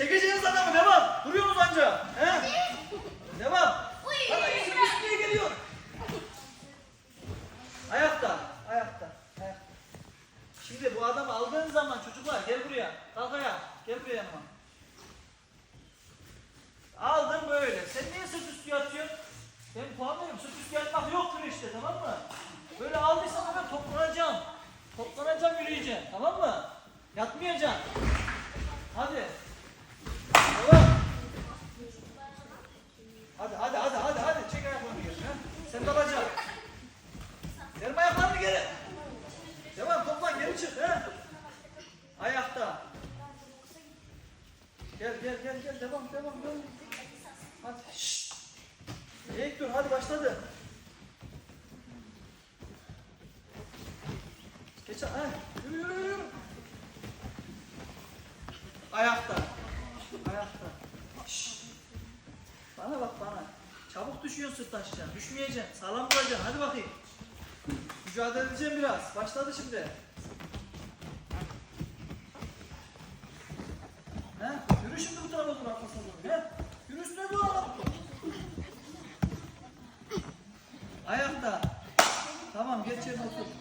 Çekeceğiniz adamı devam. Duruyorsunuz anca. He? Devam. Bana isim üstüne geliyor. Ayakta. Ayakta. Ayakta. Şimdi bu adamı aldığın zaman çocuklar gel buraya. Kalk ayağa. Gel buraya yanıma. Aldın böyle. Sen niye sırt üstü yatıyorsun? Ben puanlıyorum. Sırt üstü yatmak yoktur işte tamam mı? Böyle aldıysan hemen toplanacağım. Toplanacağım yürüyeceğim. Tamam mı? Yatmayacaksın. Hadi. Tamam. Hadi hadi hadi hadi hadi. Çek ayaklarını geri. Ha? Sen de alacaksın. Verme ayaklarını geri. Devam toplan geri çık. He? Ayakta. Gel gel gel gel devam devam devam. Hadi. Şşt. Eğik dur hadi başladı. Geç ha. Yürü yürü. yürü. Ayakta. Ayakta. düşüyorsun sırt aşağı. Düşmeyeceksin. Sağlam duracaksın. Hadi bakayım. Mücadele edeceğim biraz. Başladı şimdi. He? Yürü şimdi bu tarafa dur atmasına doğru. He? Yürü üstüne dur Ayakta. Tamam geç yerine otur.